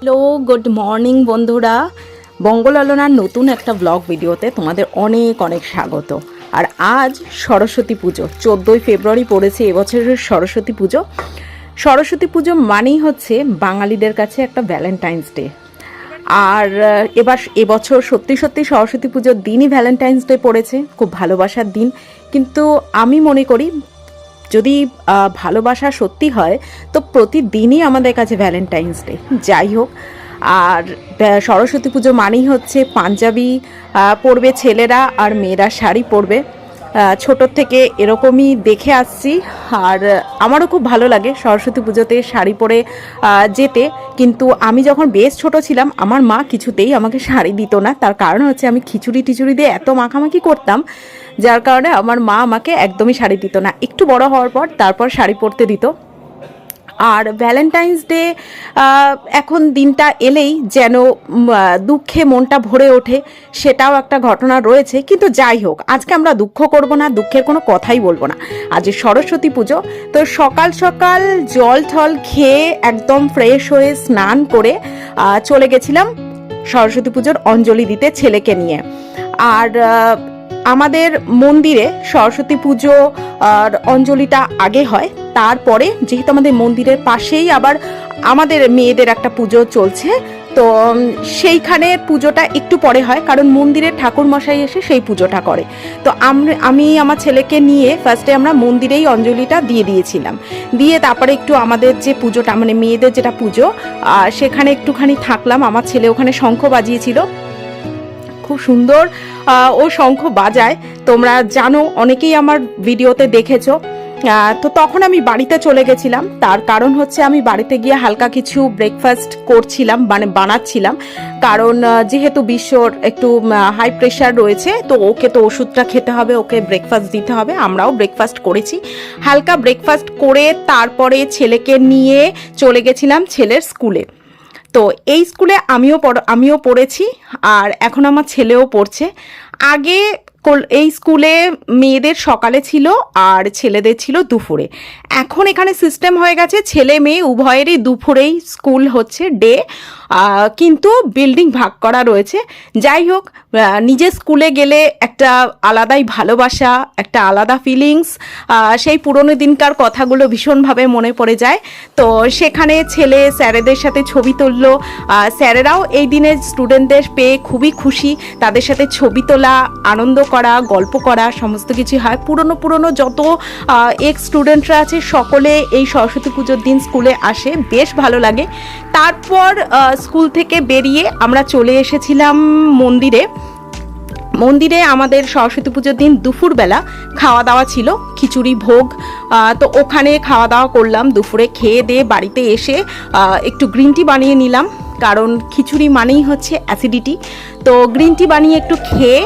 Hello, good morning বন্ধুরা। বঙ্গলালনার নতুন একটা ব্লগ ভিডিওতে তোমাদের অনেক অনেক স্বাগত। আর আজ সরস্বতী পুজো, চোদ্দোই ফেব্রুয়ারি পড়েছে এবছরের সরস্বতী পুজো। সরস্বতী পুজো মানেই হচ্ছে বাঙালিদের কাছে একটা ভ্যালেন্টাইন্স ডে আর এবার এবছর সত্যি সত্যি সরস্বতী পুজোর দিনই ভ্যালেন্টাইন্স ডে পড়েছে। খুব ভালোবাসার দিন। কিন্তু আমি মনে করি যদি ভালোবাসা সত্যি হয়, তো প্রতিদিনই আমাদের কাছে ভ্যালেন্টাইন্স ডে যাই হোক, আর সরস্বতী পুজো মানেই হচ্ছে পাঞ্জাবি পরবে ছেলেরা আর মেয়েরা শাড়ি পরবে। ছোটোর থেকে এরকমই দেখে আসছি। আর, আমারও খুব ভালো লাগে সরস্বতী পুজোতে শাড়ি পরে যেতে। কিন্তু আমি যখন বেশ ছোট ছিলাম, আমার মা কিছুতেই আমাকে শাড়ি দিত না। তার কারণ হচ্ছে আমি খিচুড়ি টিচুড়ি দিয়ে এত মাখামাখি করতাম যার কারণে আমার মা আমাকে একদমই শাড়ি দিত না। একটু বড় হওয়ার পর তারপর শাড়ি পরতে দিত। আর ভ্যালেন্টাইন্স ডে এখন দিনটা এলেই যেন দুঃখে মনটা ভরে ওঠে, সেটাও একটা ঘটনা রয়েছে। কিন্তু যাই হোক, আজকে আমরা দুঃখ করব না, দুঃখের কোনো কথাই বলব না। আজ সরস্বতী পুজো, তো সকাল সকাল জল ঠল খেয়ে একদম ফ্রেশ হয়ে স্নান করে চলে গেছিলাম সরস্বতী পুজোর অঞ্জলি দিতে ছেলেকে নিয়ে। আর আমাদের মন্দিরে সরস্বতী পুজো আর অঞ্জলিটা আগে হয়, তারপরে যেহেতু আমাদের মন্দিরের পাশেই আবার আমাদের মেয়েদের একটা পুজো চলছে, তো সেইখানে পুজোটা একটু পরে হয়, কারণ মন্দিরের ঠাকুর মশাই এসে সেই পুজোটা করে। তো আমি আমার ছেলেকে নিয়ে ফার্স্টে আমরা মন্দিরেই অঞ্জলিটা দিয়ে দিয়েছিলাম। দিয়ে তারপরে একটু আমাদের যে পুজোটা মানে মেয়েদের যেটা পুজো সেখানে একটুখানি থাকলাম। আমার ছেলে ওখানে শঙ্খ বাজিয়েছিল। খুব সুন্দর ও শঙ্খ বাজায়। তোমরা জানো, অনেকেই আমার ভিডিওতে দেখেছ। তো তখন আমি বাড়িতে চলে গেছিলাম। তার কারণ হচ্ছে আমি বাড়িতে গিয়ে হালকা কিছু ব্রেকফাস্ট করছিলাম মানে বানাচ্ছিলাম। কারণ যেহেতু বিশ্বর একটু হাই প্রেশার রয়েছে, তো ওকে তো ওষুধটা খেতে হবে, ওকে ব্রেকফাস্ট দিতে হবে। আমরাও ব্রেকফাস্ট করেছি। হালকা ব্রেকফাস্ট করে তারপরে ছেলেকে নিয়ে চলে গেছিলাম ছেলের স্কুলে তো এই স্কুলে আমিও আমিও পড়েছি আর এখন আমার ছেলেও পড়ছে। আগে এই স্কুলে মেয়েদের সকালে ছিল আর ছেলেদের ছিল দুপুরে। এখন এখানে সিস্টেম হয়ে গেছে, ছেলে মেয়ে উভয়েরই দুপুরেই স্কুল হচ্ছে ডে কিন্তু বিল্ডিং ভাগ করা রয়েছে। যাই হোক নিজের স্কুলে গেলে একটা আলাদাই ভালোবাসা, একটা আলাদা ফিলিংস সেই পুরনো দিনকার কথাগুলো ভীষণভাবে মনে পড়ে যায়। তো সেখানে ছেলে স্যারেদের সাথে ছবি তুললো স্যারেরাও এই দিনে স্টুডেন্টদের পেয়ে খুবই খুশি। তাদের সাথে ছবি তোলা, আনন্দ করা গল্প করা, সমস্ত কিছু হয়। পুরনো পুরনো যত এক্স স্টুডেন্টরা আছে, সকলে এই সরস্বতী পুজোর দিন স্কুলে আসে। বেশ ভালো লাগে। তারপর স্কুল থেকে বেরিয়ে আমরা চলে এসেছিলাম মন্দিরে। মন্দিরে আমাদের সরস্বতী পুজোর দিন দুপুরবেলা খাওয়া দাওয়া ছিল, খিচুড়ি, ভোগ তো ওখানে খাওয়া দাওয়া করলাম, দুপুরে খেয়ে দিয়ে বাড়িতে এসে একটু গ্রিন টি বানিয়ে নিলাম। কারণ খিচুড়ি মানেই হচ্ছে অ্যাসিডিটি তো গ্রিন টি বানিয়ে একটু খেয়ে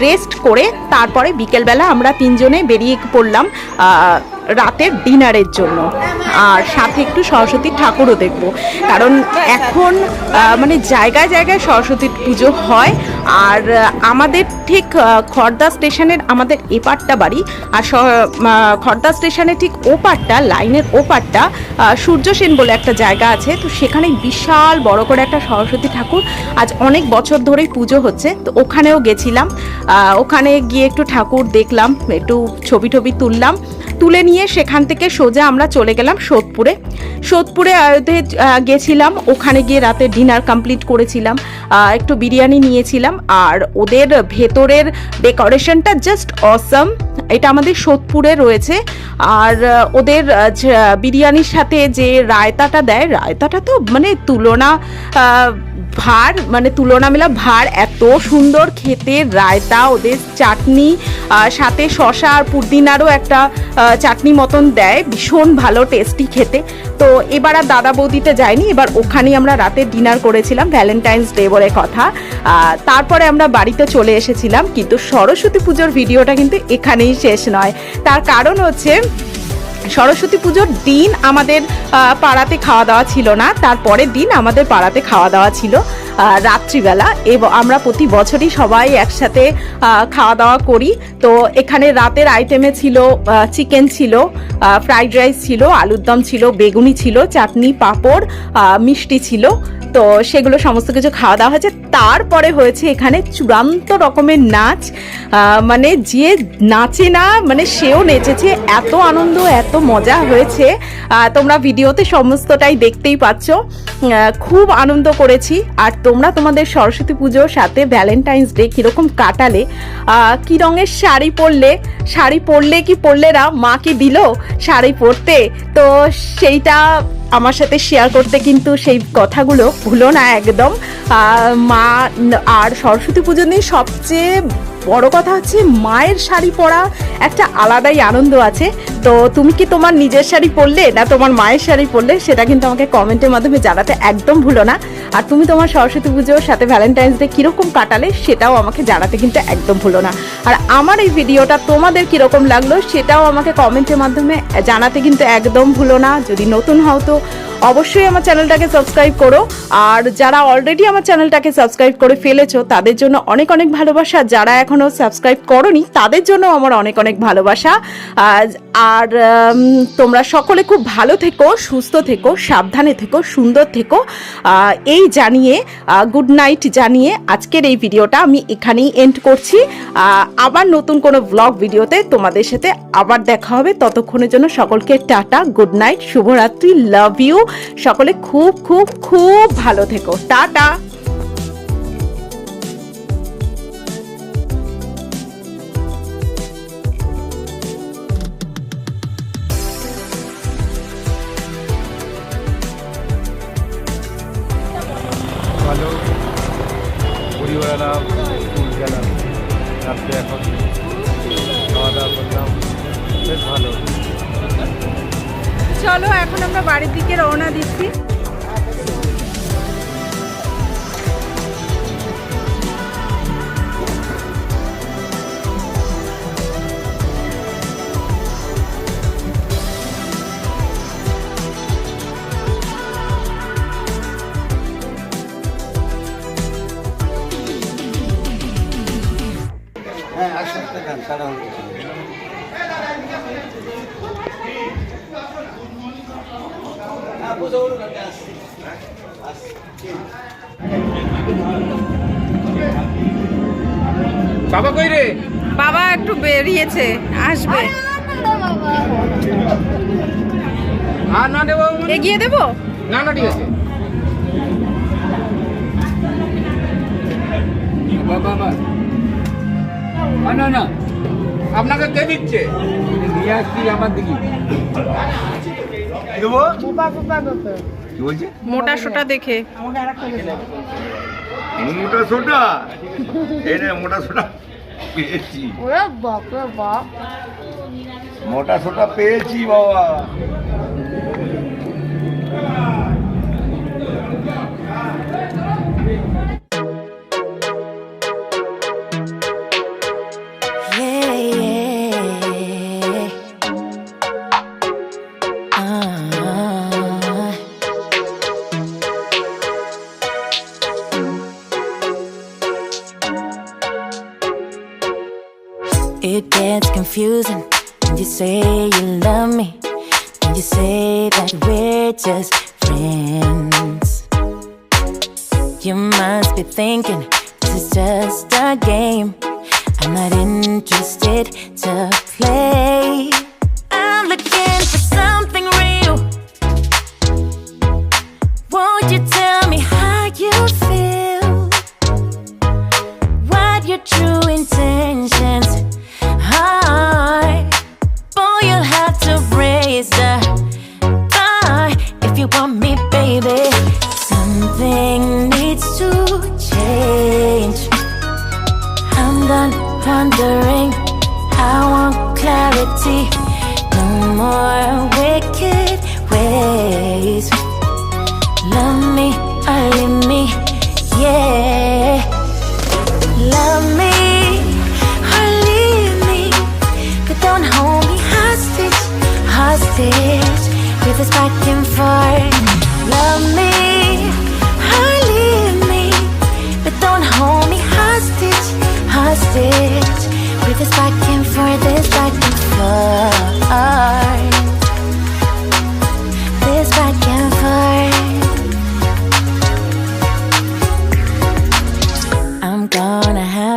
রেস্ট করে তারপরে বিকেলবেলা আমরা তিনজনে বেরিয়ে পড়লাম রাতের ডিনারের জন্য। আর সাথে একটু সরস্বতী ঠাকুরও দেখব। কারণ এখন মানে জায়গায় জায়গায় সরস্বতী পুজো হয়। আর আমাদের ঠিক খড়দা স্টেশনের আমাদের এপারটা বাড়ি। আর আহ, স্টেশনের ঠিক ওপারটা লাইনের ওপারটা সূর্য সেন বলে একটা জায়গা আছে। তো সেখানে বিশাল বড় করে একটা সরস্বতী ঠাকুর। আজ অনেক বছর ধরেই পুজো হচ্ছে। তো ওখানেও গেছিলাম। ওখানে গিয়ে একটু ঠাকুর দেখলাম একটু ছবি টবি তুললাম। তুলে নিয়ে সেখান থেকে সোজা আমরা চলে গেলাম সোদপুরে। সোদপুরে গেছিলাম। ওখানে গিয়ে রাতে ডিনার কমপ্লিট করেছিলাম। একটু বিরিয়ানি নিয়েছিলাম। আর ওদের ভেতরের ডেকোরেশনটা জাস্ট অসম। এটা আমাদের সোদপুরে রয়েছে। আর ওদের বিরিয়ানির সাথে যে রায়তাটা দেয়, রায়তাটা তো মানে তুলনা ভার মানে তুলনা মেলা ভার এত সুন্দর খেতে। রায়তা, ওদের চাটনি সাথে শশা আর পুদিনারও একটা চাটনি মতন দেয়। ভীষণ ভালো, টেস্টি খেতে। তো এবার আর দাদা বৌদিতে যাইনি এবার ওখানেই আমরা রাতে ডিনার করেছিলাম, ভ্যালেন্টাইন্স ডে বলে কথা। তারপরে আমরা বাড়িতে চলে এসেছিলাম, কিন্তু সরস্বতী পুজোর ভিডিওটা কিন্তু এখানেই শেষ নয়। তার কারণ হচ্ছে সরস্বতী পুজোর দিন আমাদের পাড়াতে খাওয়া দাওয়া ছিল না। তারপরের দিন আমাদের পাড়াতে খাওয়া দাওয়া ছিল। রাত্রিবেলা এবং আমরা প্রতি বছরই সবাই একসাথে খাওয়া দাওয়া করি। তো এখানে রাতের আইটেমে ছিল চিকেন ছিল ফ্রাইড রাইস ছিল, আলুর দম ছিল, বেগুনি ছিল, চাটনি, পাঁপড় মিষ্টি ছিল। তো সেগুলো সমস্ত কিছু খাওয়া দাওয়া হয়েছে। তারপরে হয়েছে এখানে চূড়ান্ত রকমের নাচ। মানে যে নাচে না মানে সেও নেচেছে। এত আনন্দ, এত মজা হয়েছে। তোমরা ভিডিওতে সমস্তটাই দেখতেই পাচ্ছ। খুব আনন্দ করেছি। আর তোমরা তোমাদের সরস্বতী পুজোর সাথে ভ্যালেন্টাইন্স ডে কীরকম কাটালে কি রঙের শাড়ি পরলে শাড়ি পরলে কি পরলে না মা কি দিল শাড়ি পরতে? তো সেইটা আমার সাথে শেয়ার করতে কিন্তু সেই কথাগুলো ভুলো না একদম। মা আর সরস্বতী পুজোর দিন সবচেয়ে বড় কথা হচ্ছে মায়ের শাড়ি পরা একটা আলাদাই আনন্দ আছে। তো তুমি কি তোমার নিজের শাড়ি পরলে না তোমার মায়ের শাড়ি পরলে? সেটা কিন্তু আমাকে কমেন্টের মাধ্যমে জানাতে একদম ভুলো না। আর তুমি তোমার সরস্বতী পুজোর সাথে ভ্যালেন্টাইন্স ডে কীরকম কাটালে সেটাও আমাকে জানাতে কিন্তু একদম ভুলো না। আর আমার এই ভিডিওটা তোমাদের কীরকম লাগল সেটাও আমাকে কমেন্টের মাধ্যমে জানাতে কিন্তু একদম ভুলো না। যদি নতুন হও তো অবশ্যই আমার চ্যানেলটাকে সাবস্ক্রাইব করো। আর যারা অলরেডি আমার চ্যানেলটাকে সাবস্ক্রাইব করে ফেলেছো, তাদের জন্য অনেক অনেক ভালোবাসা। যারা এখনও সাবস্ক্রাইব করনি, তাদের জন্য আমার অনেক অনেক ভালোবাসা। আর তোমরা সকলে খুব ভালো থেকো, সুস্থ থেকো, সাবধানে থেকো, সুন্দর থেকো। এই জানিয়ে গুড নাইট জানিয়ে আজকের এই ভিডিওটা আমি এখানেই এন্ড করছি। আবার নতুন কোনো ব্লগ ভিডিওতে তোমাদের সাথে আবার দেখা হবে। ততক্ষণের জন্য সকলকে টাটা গুড নাইট শুভরাত্রি লাভ ইউ সকলে খুব খুব খুব ভালো থেকো। টাটা। রাত্রে এখন খাওয়া দাওয়া করলাম বেশ ভালো। চলো এখন আমরা বাড়ির দিকে রওনা দিচ্ছি। হ্যাঁ বাবা কই রে? বাবা একটু বেরিয়েছে আসবে। আর না দেবো? এগিয়ে দেবো? না না ঠিক আছে। বাবা বাবা। না না আপনাকে কে দিচ্ছে? নিয়ে আসছি আমার দিকে। কি দেবো? কি বলছে? মোটা সোটা দেখে। মোটা সোটা? এই মোটা সোটা পেয়েছি। ওরে বাপ রে বাপ। মোটা সোটা পেয়েছি বাবা। We're just friends. You must be thinking this is just a game. I'm not interested to play. I'm looking for something real. Won't you tell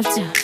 loved you.